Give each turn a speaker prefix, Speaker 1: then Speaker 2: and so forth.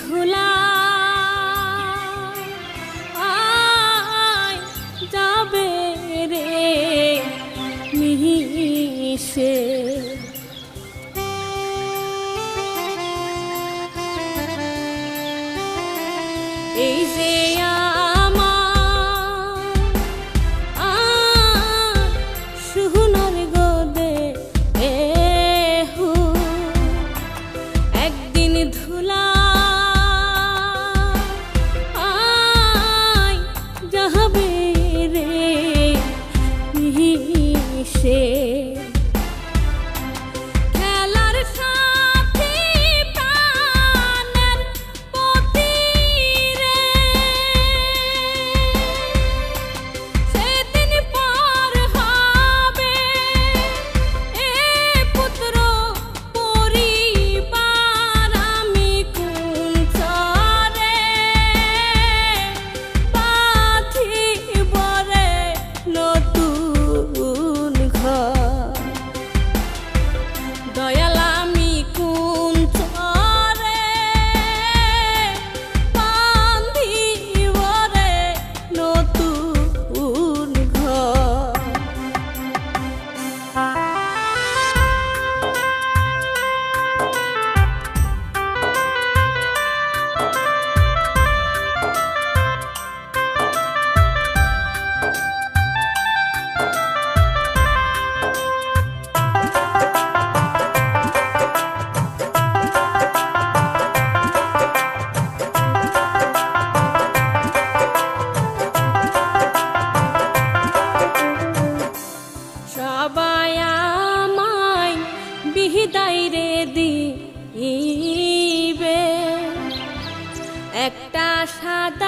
Speaker 1: ধুলা যাবে রে মিশে। সে সাদা